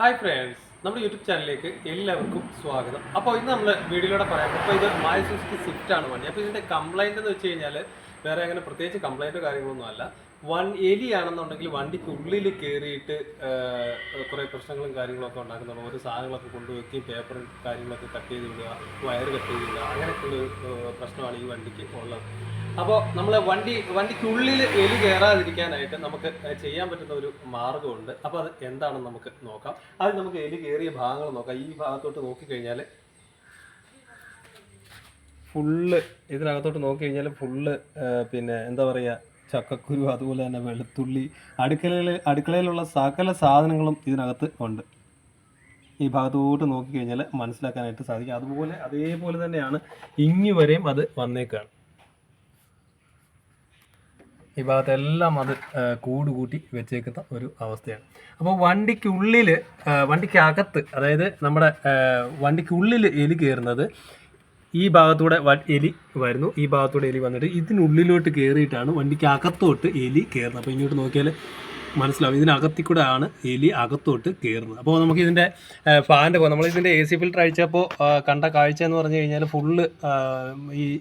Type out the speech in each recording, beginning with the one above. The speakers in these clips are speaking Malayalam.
ഹായ് ഫ്രണ്ട്സ് നമ്മുടെ യൂട്യൂബ് ചാനലിലേക്ക് എല്ലാവർക്കും സ്വാഗതം. അപ്പോൾ ഇന്ന് നമ്മൾ വീഡിയോയിലൂടെ പറയാം. അപ്പോൾ ഇത് മായ സുസുക്കി സ്വിഫ്റ്റ് ആണ് വണ്ടി. അപ്പോൾ ഇതിന്റെ കംപ്ലൈന്റ് എന്ന് വെച്ച് കഴിഞ്ഞാൽ വേറെ അങ്ങനെ പ്രത്യേകിച്ച് കംപ്ലൈന്റോ കാര്യങ്ങളൊന്നും അല്ല. വൺ എലിയാണെന്നുണ്ടെങ്കിൽ വണ്ടിക്കുള്ളിൽ കയറിയിട്ട് കുറേ പ്രശ്നങ്ങളും കാര്യങ്ങളൊക്കെ ഉണ്ടാക്കുന്നുണ്ട്. ഓരോ സാധനങ്ങളൊക്കെ കൊണ്ടുവയ്ക്കുകയും പേപ്പറും കാര്യങ്ങളൊക്കെ കട്ട് ചെയ്ത് വിടുക വയർ കട്ട് ചെയ്ത് വിടുക ഒരു പ്രശ്നമാണ് ഈ വണ്ടിക്ക് ഉള്ളത്. അപ്പോൾ നമ്മൾ വണ്ടി വണ്ടിക്കുള്ളിൽ എലി കയറാതിരിക്കാനായിട്ട് നമുക്ക് ചെയ്യാൻ പറ്റുന്ന ഒരു മാർഗമുണ്ട്. അപ്പോൾ അത് എന്താണെന്ന് നമുക്ക് നോക്കാം. അത് നമുക്ക് എലി കയറിയ ഭാഗങ്ങൾ നോക്കാം. ഈ ഭാഗത്തോട്ട് നോക്കിക്കഴിഞ്ഞാൽ ഫുള്ള് ഇതിനകത്തോട്ട് നോക്കിക്കഴിഞ്ഞാൽ ഫുള്ള് പിന്നെ എന്താ പറയുക ചക്കക്കുരു അതുപോലെ തന്നെ വെളുത്തുള്ളി അടുക്കളയിൽ അടുക്കളയിലുള്ള സകല സാധനങ്ങളും ഇതിനകത്ത് ഉണ്ട്. ഈ ഭാഗത്തോട്ട് നോക്കിക്കഴിഞ്ഞാൽ മനസ്സിലാക്കാനായിട്ട് സാധിക്കും. അതുപോലെ അതേപോലെ തന്നെയാണ് ഇങ്ങി വരെയും അത് വന്നേക്കാണ്. ഈ ഭാഗത്തെല്ലാം അത് കൂട് കൂട്ടി വെച്ചേക്കുന്ന ഒരു അവസ്ഥയാണ്. അപ്പോൾ വണ്ടിക്കുള്ളിൽ വണ്ടിക്കകത്ത് അതായത് നമ്മുടെ വണ്ടിക്കുള്ളിൽ എലി കയറുന്നത് ഈ ഭാഗത്തൂടെ എലി വരുന്നു. ഈ ഭാഗത്തൂടെ എലി വന്നിട്ട് ഇതിനുള്ളിലോട്ട് കയറിയിട്ടാണ് വണ്ടിക്കകത്തോട്ട് എലി കയറുന്നത്. അപ്പോൾ ഇങ്ങോട്ട് നോക്കിയാൽ മനസ്സിലാവും. ഇതിനകത്തിൽ കൂടെ ആണ് എലി അകത്തോട്ട് കയറുന്നത് അപ്പോൾ നമുക്ക് ഇതിന്റെ ഫാന്റെ നമ്മൾ ഇതിന്റെ എ സി ഫിൽറ്റർ അഴിച്ചപ്പോൾ കണ്ട കാഴ്ച എന്ന് പറഞ്ഞു കഴിഞ്ഞാൽ ഫുള്ള്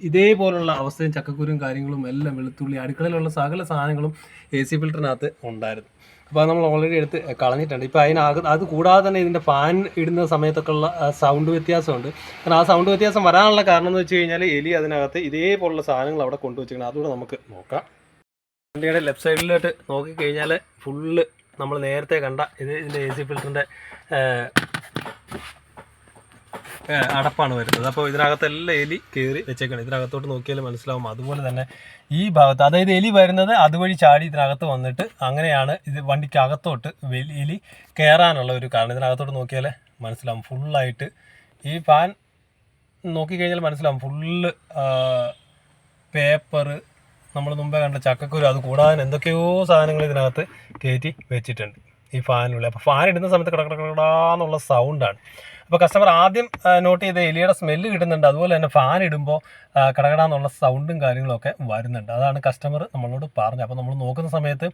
ഇതേപോലുള്ള അവസ്ഥയും ചക്കക്കുരും കാര്യങ്ങളും എല്ലാം വെളുത്തുള്ളി അടുക്കളയിലുള്ള സകല സാധനങ്ങളും എ സി ഫിൽറ്ററിനകത്ത് ഉണ്ടായിരുന്നു. അപ്പോൾ നമ്മൾ ഓൾറെഡി എടുത്ത് കളഞ്ഞിട്ടുണ്ട്. ഇപ്പോൾ അതിനകത്ത് അത് കൂടാതെ തന്നെ ഇതിന്റെ ഫാൻ ഇടുന്ന സമയത്തൊക്കെ ഉള്ള സൗണ്ട് വ്യത്യാസമുണ്ട്. കാരണം ആ സൗണ്ട് വ്യത്യാസം വരാനുള്ള കാരണം എന്ന് വെച്ച് കഴിഞ്ഞാൽ എലി അതിനകത്ത് ഇതേപോലുള്ള സാധനങ്ങൾ അവിടെ കൊണ്ടുവച്ചിരിക്കണം അതുകൂടെ നമുക്ക് നോക്കാം. വണ്ടിയുടെ ലെഫ്റ്റ് സൈഡിലോട്ട് നോക്കിക്കഴിഞ്ഞാൽ ഫുള്ള് നമ്മൾ നേരത്തെ കണ്ട ഇത് ഇതിന്റെ എ സി ഫിൽറ്ററിന്റെ അടപ്പാണ് വരുന്നത്. അപ്പോൾ ഇതിനകത്തെല്ലാം എലി കയറി വെച്ചേക്കണം. ഇതിനകത്തോട്ട് നോക്കിയാൽ മനസ്സിലാവും. അതുപോലെ തന്നെ ഈ ഭാഗത്ത് അതായത് എലി വരുന്നത് അതുവഴി ചാടി ഇതിനകത്ത് വന്നിട്ട് അങ്ങനെയാണ് ഇത് വണ്ടിക്ക് അകത്തോട്ട് എലി കയറാനുള്ള ഒരു കാരണം. ഇതിനകത്തോട്ട് നോക്കിയാൽ മനസ്സിലാവും. ഫുള്ളായിട്ട് ഈ ഫാൻ നോക്കിക്കഴിഞ്ഞാൽ മനസ്സിലാവും. ഫുള്ള് പേപ്പർ നമ്മൾ മുമ്പേ കണ്ട ചക്കക്കുരു അത് കൂടാതെ എന്തൊക്കെയോ സാധനങ്ങൾ ഇതിനകത്ത് കയറ്റി വെച്ചിട്ടുണ്ട്. ഈ ഫാനിനുള്ളിൽ. അപ്പോൾ ഫാൻ ഇടുന്ന സമയത്ത് കടക്കടക്കടാന്നുള്ള സൗണ്ടാണ് അപ്പോൾ കസ്റ്റമർ ആദ്യം നോട്ട് ചെയ്ത എലിയുടെ സ്മെല്ല് കിട്ടുന്നുണ്ട്. അതുപോലെ തന്നെ ഫാൻ ഇടുമ്പോൾ കടകടാന്നുള്ള സൗണ്ടും കാര്യങ്ങളൊക്കെ വരുന്നുണ്ട്. അതാണ് കസ്റ്റമർ നമ്മളോട് പറഞ്ഞത്. അപ്പോൾ നമ്മൾ നോക്കുന്ന സമയത്ത്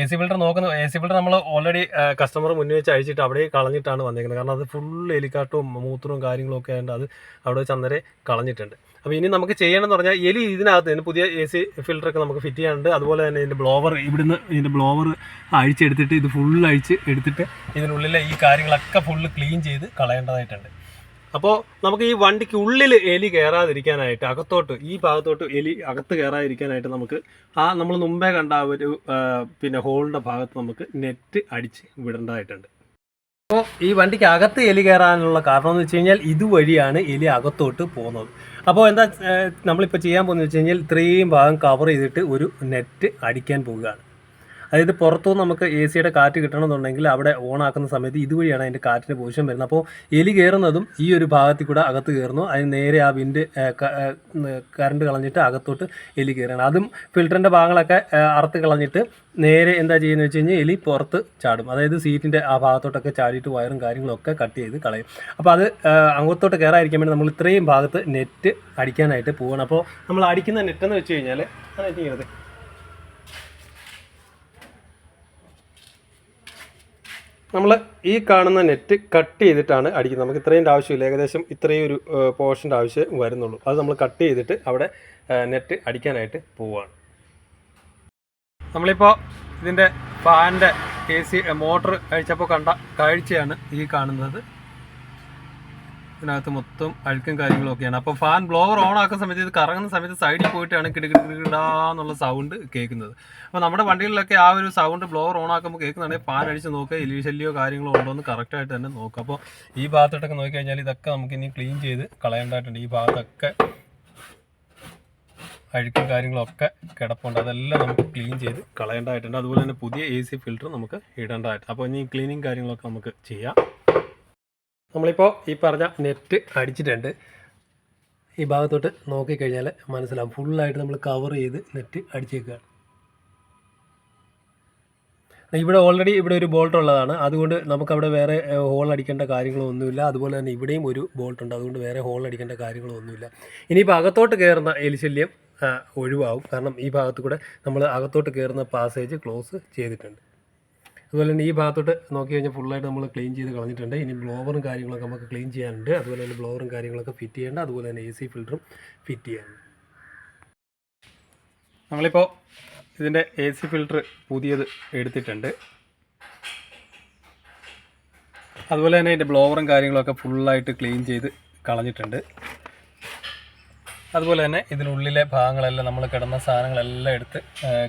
എ സി ഫിൽറ്റർ നോക്കുന്ന എ സി ഫിൽറ്റർ നമ്മൾ ഓൾറെഡി കസ്റ്റമർ മുന്നിൽ വെച്ച് അഴിച്ചിട്ട് അവിടെ കളഞ്ഞിട്ടാണ് വന്നിരിക്കുന്നത് കാരണം അത് ഫുൾ എലിക്കാട്ടും മൂത്രവും കാര്യങ്ങളൊക്കെ ആയതുകൊണ്ട് അത് അവിടെ വെച്ച് അന്നേരം കളഞ്ഞിട്ടുണ്ട്. അപ്പോൾ ഇനി നമുക്ക് ചെയ്യണമെന്ന് പറഞ്ഞാൽ എലി ഇതിനകത്ത് ഇതിന് പുതിയ എ സി ഫിൽറ്ററൊക്കെ നമുക്ക് ഫിറ്റ് ചെയ്യാനുണ്ട്. അതുപോലെ തന്നെ ഇതിന്റെ ബ്ലോവർ ഇവിടുന്ന് ഇതിന്റെ ബ്ലോവർ അഴിച്ചെടുത്തിട്ട് ഇത് ഫുൾ അഴിച്ച് എടുത്തിട്ട് ഇതിനുള്ളിലെ ഈ കാര്യങ്ങളൊക്കെ ഫുള്ള് ക്ലീൻ ചെയ്ത് കളയേണ്ടതായിട്ടുണ്ട് അപ്പോൾ നമുക്ക് ഈ വണ്ടിക്ക് ഉള്ളിൽ എലി കയറാതിരിക്കാനായിട്ട് അകത്തോട്ട് ഈ ഭാഗത്തോട്ട് എലി അകത്ത് കയറാതിരിക്കാനായിട്ട് നമുക്ക് ആ നമ്മൾ മുമ്പേ കണ്ട ആ ഒരു പിന്നെ ഹോളിന്റെ ഭാഗത്ത് നമുക്ക് നെറ്റ് അടിച്ച് വിടേണ്ടതായിട്ടുണ്ട്. അപ്പോൾ ഈ വണ്ടിക്ക് അകത്ത് എലി കയറാനുള്ള കാരണം എന്ന് വെച്ച് കഴിഞ്ഞാൽ ഇതുവഴിയാണ് എലി അകത്തോട്ട് പോകുന്നത്. അപ്പോൾ എന്താ നമ്മളിപ്പോൾ ചെയ്യാൻ പോകുന്നത് വെച്ച് കഴിഞ്ഞാൽ ഇത്രയും ഭാഗം കവർ ചെയ്തിട്ട് ഒരു നെറ്റ് അടിക്കാൻ പോവുകയാണ്. അതായത് പുറത്തുനിന്ന് നമുക്ക് എ സിയുടെ കാറ്റ് കിട്ടണമെന്നുണ്ടെങ്കിൽ അവിടെ ഓൺ ആക്കുന്ന സമയത്ത് ഇതുവഴിയാണ് അതിന്റെ കാറ്റിന്റെ പൊസിഷൻ വരുന്നത്. അപ്പോൾ എലി കയറുന്നതും ഈ ഒരു ഭാഗത്തിൽ കൂടെ അകത്ത് കയറുന്നു. അതിന് നേരെ ആ വിൻഡ് കറണ്ട് കളഞ്ഞിട്ട് അകത്തോട്ട് എലി കയറുകയാണ്. അതും ഫിൽറ്ററിന്റെ ഭാഗങ്ങളൊക്കെ അറുത്ത് കളഞ്ഞിട്ട് നേരെ എന്താ ചെയ്യുന്നത് വെച്ച് കഴിഞ്ഞാൽ എലി പുറത്ത് ചാടും. അതായത് സീറ്റിന്റെ ആ ഭാഗത്തോട്ടൊക്കെ ചാടിയിട്ട് വയറും കാര്യങ്ങളൊക്കെ കട്ട് ചെയ്ത് കളയും. അപ്പോൾ അത് അങ്ങോട്ടോട്ട് കയറാതിരിക്കാൻ വേണ്ടി നമ്മൾ ഇത്രയും ഭാഗത്ത് നെറ്റ് അടിക്കാനായിട്ട് പോകണം അപ്പോൾ നമ്മൾ അടിക്കുന്ന നെറ്റെന്ന് വെച്ച് കഴിഞ്ഞാൽ അതാണ് നമ്മൾ ഈ കാണുന്ന നെറ്റ് കട്ട് ചെയ്തിട്ടാണ് അടിക്കുന്നത്. നമുക്ക് ഇത്രയും ആവശ്യമില്ല. ഏകദേശം ഇത്രയും ഒരു പോർഷന്റെ ആവശ്യം വരുന്നുള്ളൂ. അത് നമ്മൾ കട്ട് ചെയ്തിട്ട് അവിടെ നെറ്റ് അടിക്കാനായിട്ട് പോവുകയാണ് നമ്മളിപ്പോൾ ഇതിന്റെ ഫാനിന്റെ എ സി മോട്ടർ കഴിച്ചപ്പോൾ കണ്ട കാഴ്ചയാണ് ഈ കാണുന്നത്. ഇതിനകത്ത് മൊത്തം അഴുക്കും കാര്യങ്ങളും ഒക്കെയാണ് അപ്പോൾ ഫാൻ ബ്ലോവർ ഓൺ ആക്കുന്ന സമയത്ത് ഇത് കറങ്ങുന്ന സമയത്ത് സൈഡിൽ പോയിട്ടാണ് കിടുകിടാന്നുള്ള സൗണ്ട് കേൾക്കുന്നത്. അപ്പോൾ നമ്മുടെ വണ്ടികളിലൊക്കെ ആ ഒരു സൗണ്ട് ബ്ലോവർ ഓൺ ആക്കുമ്പോൾ കേൾക്കുന്നുണ്ടെങ്കിൽ ഫാൻ അടിച്ച് നോക്കുക എലി കാര്യങ്ങളോ ഉണ്ടോ എന്ന് കറക്റ്റായിട്ട് തന്നെ നോക്കുക. അപ്പോൾ ഈ ഭാഗത്തോട്ടൊക്കെ നോക്കിക്കഴിഞ്ഞാൽ ഇതൊക്കെ നമുക്ക് ഇനി ക്ലീൻ ചെയ്ത് കളയേണ്ടതായിട്ടുണ്ട്. ഈ ഭാഗത്തൊക്കെ അഴുക്കും കാര്യങ്ങളൊക്കെ കിടപ്പുണ്ട്. അതെല്ലാം നമുക്ക് ക്ലീൻ ചെയ്ത് കളയേണ്ടതായിട്ടുണ്ട്. അതുപോലെ തന്നെ പുതിയ എ സി ഫിൽറ്റർ നമുക്ക് ഇടേണ്ടതായിട്ടുണ്ട്. അപ്പോൾ ഇനി ക്ലീനിങ് കാര്യങ്ങളൊക്കെ നമുക്ക് ചെയ്യാം. നമ്മളിപ്പോൾ ഈ പറഞ്ഞ നെറ്റ് അടിച്ചിട്ടുണ്ട്. ഈ ഭാഗത്തോട്ട് നോക്കിക്കഴിഞ്ഞാൽ മനസ്സിലാവും. ഫുള്ളായിട്ട് നമ്മൾ കവർ ചെയ്ത് നെറ്റ് അടിച്ചേക്കുകയാണ് ഇവിടെ ഓൾറെഡി ഇവിടെ ഒരു ബോൾട്ട് ഉള്ളതാണ്. അതുകൊണ്ട് നമുക്കവിടെ വേറെ ഹോൾ അടിക്കേണ്ട കാര്യങ്ങളൊന്നുമില്ല. അതുപോലെ തന്നെ ഇവിടെയും ഒരു ബോൾട്ട് ഉണ്ട്. അതുകൊണ്ട് വേറെ ഹോൾ അടിക്കേണ്ട കാര്യങ്ങളൊന്നുമില്ല. ഇനിയിപ്പോൾ അകത്തോട്ട് കയറുന്ന എലിശല്യം ഒഴിവാകും കാരണം ഈ ഭാഗത്ത് കൂടെ നമ്മൾ അകത്തോട്ട് കയറുന്ന പാസേജ് ക്ലോസ് ചെയ്തിട്ടുണ്ട്. അതുപോലെ തന്നെ ഈ ഭാഗത്തോട്ട് നോക്കി കഴിഞ്ഞാൽ ഫുള്ളായിട്ട് നമ്മൾ ക്ലീൻ ചെയ്ത് കളഞ്ഞിട്ടുണ്ട്. ഇനി ബ്ലോവറും കാര്യങ്ങളൊക്കെ നമുക്ക് ക്ലീൻ ചെയ്യാനുണ്ട്. അതുപോലെ തന്നെ ബ്ലോവറും കാര്യങ്ങളൊക്കെ ഫിറ്റ് ചെയ്യേണ്ട. അതുപോലെ തന്നെ എ സി ഫിൽറ്ററും ഫിറ്റ് ചെയ്യാനുണ്ട്. നമ്മളിപ്പോൾ ഇതിന്റെ എ സി ഫിൽറ്റർ പുതിയത് എടുത്തിട്ടുണ്ട്. അതുപോലെ തന്നെ ഇതിന്റെ ബ്ലോവറും കാര്യങ്ങളൊക്കെ ഫുള്ളായിട്ട് ക്ലീൻ ചെയ്ത് കളഞ്ഞിട്ടുണ്ട്. അതുപോലെ തന്നെ ഇതിനുള്ളിലെ ഭാഗങ്ങളെല്ലാം നമ്മൾ കിടന്ന സാധനങ്ങളെല്ലാം എടുത്ത്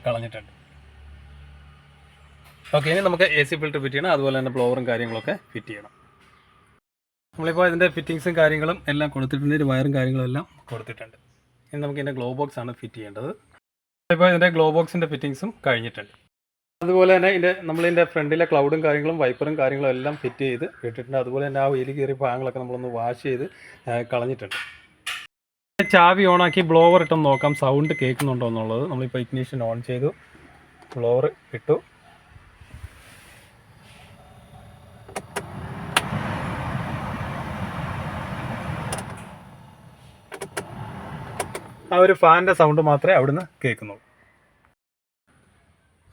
കളഞ്ഞിട്ടുണ്ട്. ഓക്കെ ഇനി നമുക്ക് എ സി ഫിൽറ്റർ ഫിറ്റ് ചെയ്യണം. അതുപോലെ തന്നെ ബ്ലോവറും കാര്യങ്ങളൊക്കെ ഫിറ്റ് ചെയ്യണം. നമ്മളിപ്പോൾ ഇതിന്റെ ഫിറ്റിങ്സും കാര്യങ്ങളും എല്ലാം കൊടുത്തിട്ടുണ്ട്. ഒരു വയറും കാര്യങ്ങളും എല്ലാം കൊടുത്തിട്ടുണ്ട്. ഇനി നമുക്ക് ഇതിന്റെ ഗ്ലോ ബോക്സ് ആണ് ഫിറ്റ് ചെയ്യേണ്ടത്. ഇപ്പോൾ ഇതിന്റെ ഗ്ലോ ബോക്സിന്റെ ഫിറ്റിങ്സും കഴിഞ്ഞിട്ടുണ്ട്. അതുപോലെ തന്നെ ഇതിന്റെ നമ്മളിതിന്റെ ഫ്രണ്ടിലെ ക്ലൗഡും കാര്യങ്ങളും വൈപ്പറും കാര്യങ്ങളും എല്ലാം ഫിറ്റ് ചെയ്ത് ഇട്ടിട്ടുണ്ട്. അതുപോലെ തന്നെ ആ എലി കയറിയ ഭാഗങ്ങളൊക്കെ നമ്മളൊന്ന് വാഷ് ചെയ്ത് കളഞ്ഞിട്ടുണ്ട്. ചാവി ഓണാക്കി ബ്ലോവർ ഇട്ടൊന്ന് നോക്കാം. സൗണ്ട് കേൾക്കുന്നുണ്ടോ എന്നുള്ളത്. നമ്മളിപ്പോൾ ഇഗ്നീഷൻ ഓൺ ചെയ്തു. ബ്ലോവർ ഇട്ടു. ആ ഒരു ഫാനിന്റെ സൗണ്ട് മാത്രമേ അവിടുന്ന് കേൾക്കുന്നുള്ളൂ.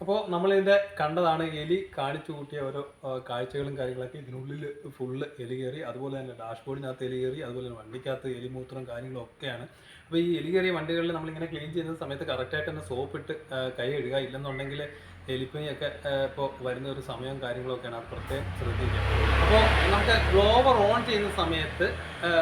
അപ്പോൾ നമ്മളിതിന്റെ കണ്ടതാണ് എലി കാണിച്ചു കൂട്ടിയ ഓരോ കാഴ്ചകളും കാര്യങ്ങളൊക്കെ. ഇതിനുള്ളിൽ ഫുള്ള് എലി കയറി അതുപോലെ തന്നെ ഡാഷ്ബോർഡിനകത്ത് എലി കയറി അതുപോലെ തന്നെ വണ്ടിക്കകത്ത് എലിമൂത്രം കാര്യങ്ങളും ഒക്കെയാണ് അപ്പോൾ ഈ എലി കയറിയ വണ്ടികളിൽ നമ്മളിങ്ങനെ ക്ലീൻ ചെയ്യുന്ന സമയത്ത് കറക്റ്റായിട്ട് തന്നെ സോപ്പ് ഇട്ട് കൈ കഴുകുക ഇല്ലെന്നുണ്ടെങ്കിൽ എലിപ്പനിയൊക്കെ ഇപ്പോൾ വരുന്ന ഒരു സമയവും കാര്യങ്ങളൊക്കെയാണ് അത് ശ്രദ്ധിക്കുക. അപ്പോൾ നമുക്ക് ബ്ലോവർ ഓൺ ചെയ്യുന്ന സമയത്ത്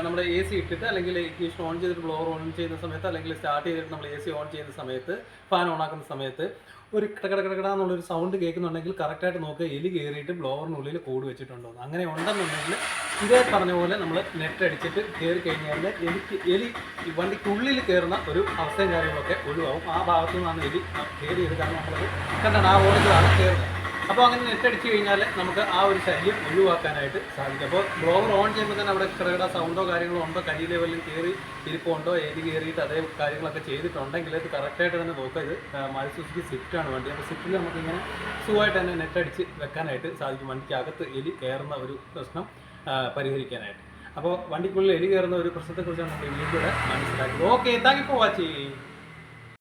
നമ്മൾ എ സി ഇട്ടിട്ട് അല്ലെങ്കിൽ ഇഗ്നീഷൻ ഓൺ ചെയ്തിട്ട് ബ്ലോവർ ഓൺ ചെയ്യുന്ന സമയത്ത് അല്ലെങ്കിൽ സ്റ്റാർട്ട് ചെയ്തിട്ട് നമ്മൾ എ സി ഓൺ ചെയ്യുന്ന സമയത്ത് ഫാൻ ഓൺ ആക്കുന്ന സമയത്ത് ഒരു കിടകിടകിട എന്നുള്ളൊരു സൗണ്ട് കേൾക്കുന്നുണ്ടെങ്കിൽ കറക്റ്റായിട്ട് നോക്കുക എലി കയറിയിട്ട് ബ്ലോവറിനുള്ളിൽ കൂട് വെച്ചിട്ടുണ്ടോ അങ്ങനെ ഉണ്ടെന്നുണ്ടെങ്കിൽ ഇതേ പറഞ്ഞ പോലെ നമ്മൾ നെറ്റ് അടിച്ചിട്ട് കയറി കഴിഞ്ഞാൽ എലിക്ക് എലി വണ്ടിക്കുള്ളിൽ കയറുന്ന ഒരു അവസ്ഥയും കാര്യങ്ങളൊക്കെ ഒഴിവാകും. ആ ഭാഗത്തു നിന്നാണ് എലി കയറിയത് കാരണം നമ്മളത് കണ്ടാണ് ആ കയറുന്നത് അപ്പോൾ അങ്ങനെ നെറ്റ് അടിച്ച് കഴിഞ്ഞാൽ നമുക്ക് ആ ഒരു ശല്യം ഒഴിവാക്കാനായിട്ട് സാധിക്കും. അപ്പോൾ ബ്ലോവർ ഓൺ ചെയ്യുമ്പോൾ തന്നെ അവിടെ ചെറുകിട സൗണ്ടോ കാര്യങ്ങളോ ഉണ്ടോ? കൈ ലെവലിൽ കയറി ഇരിപ്പുണ്ടോ ഏത് കയറിയിട്ട് അതേ കാര്യങ്ങളൊക്കെ ചെയ്തിട്ടുണ്ടെങ്കിൽ ഇത് കറക്റ്റായിട്ട് തന്നെ നോക്കുക. ഇത് മാരുസുസുക്കി സിറ്റാണ് വണ്ടി. അപ്പോൾ സ്വിഫ്റ്റിൽ നമുക്കിങ്ങനെ സുഖമായിട്ട് തന്നെ നെറ്റ് അടിച്ച് വെക്കാനായിട്ട് സാധിക്കും. വണ്ടിക്കകത്ത് എലി കയറുന്ന ഒരു പ്രശ്നം പരിഹരിക്കാനായിട്ട്. അപ്പോൾ വണ്ടിക്കുള്ളിൽ എലി കയറുന്ന ഒരു പ്രശ്നത്തെക്കുറിച്ചാണ് നമ്മൾ വീഡിയോയുടെ മനസ്സിലാക്കിയത് ഓക്കെ താങ്ക് ഫോർ വാച്ചിങ്